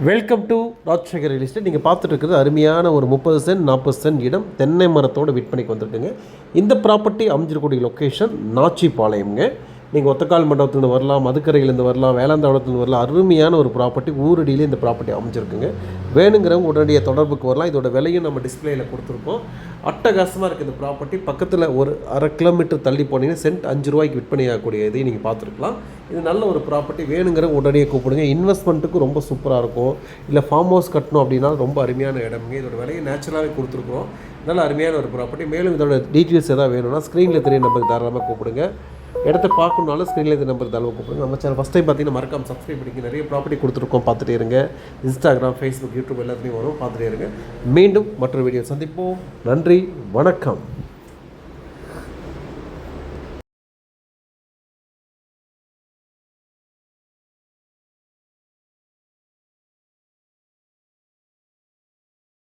Welcome to Rajasekar real estate நீங்கள் பார்த்துட்டு இருக்கிறது அருமையான ஒரு முப்பது சென்ட் நாற்பது சென்ட் இடம். தென்னை மரத்தோட விற்பனைக்கு வந்திருக்குங்க. இந்த ப்ராப்பர்ட்டி அமைஞ்சிருக்கூடிய லொக்கேஷன் நாச்சிபாளையம்ங்க. நீங்கள் ஒத்தக்கால் மண்டபத்துலேருந்து வரலாம் மதுக்கரையிலேருந்து வரலாம் வேளாந்தாவளத்துலேருந்து வரலாம் அருமையான ஒரு ப்ராப்பர்ட்டி ஊரடியிலே இந்த ப்ராப்பர்ட்டி அமைஞ்சிருக்குங்க. வேணுங்கிறவங்க உடனடியாக தொடர்புக்கு வரலாம். இதோட விலையும் நம்ம டிஸ்பிளேயில் கொடுத்துருக்கோம். அட்டகாசமாக இருக்குது இந்த ப்ராப்பர்ட்டி பக்கத்தில் ஒரு அரை கிலோமீட்டர் தள்ளி போனீங்கன்னா சென்ட் அஞ்சு ரூபாய்க்கு விற்பனை ஆகக்கூடிய இதையும் நீங்கள் பார்த்துருக்கலாம். இது நல்ல ஒரு ப்ராப்பர்ட்டி வேணுங்கிறவங்க உடனடியாக கூப்பிடுங்க. இன்வெஸ்ட்மெண்ட்டுக்கு ரொம்ப சூப்பராக இருக்கும். இல்லை ஃபார்ம் ஹவுஸ் கட்டணும் அப்படின்னா ரொம்ப அருமையான இடம்ங்க. இதோட விலையை நேச்சுரலாகவே கொடுத்துருக்குறோம். நல்ல அருமையான ஒரு ப்ராப்பர்ட்டி மேலும் இதோட டீட்டெயில்ஸ் எதாவது வேணும்னா ஸ்க்ரீனில் தெரிய நம்பருக்கு தாராளமாக கூப்பிடுங்க. இடத்த பார்க்கணுனாலும் ஸ்க்ரீனில் இந்த நம்பர் தாராளமாக கூப்பிடுங்க. நம்ம சேனல் ஃபஸ்ட் டைம் பார்த்தீங்கன்னா மறக்காம சப்ஸ்கிரைப் பண்ணி நிறைய ப்ராப்பர்ட்டி கொடுத்துருக்கோம். பார்த்துட்டே இருங்க. இன்ஸ்டாகிராம் ஃபேஸ்புக் யூடியூப் எல்லாத்துலேயும் வரும். பார்த்துட்டே இருங்க. மீண்டும் மற்றொரு வீடியோ சந்திப்போம். நன்றி. வணக்கம்.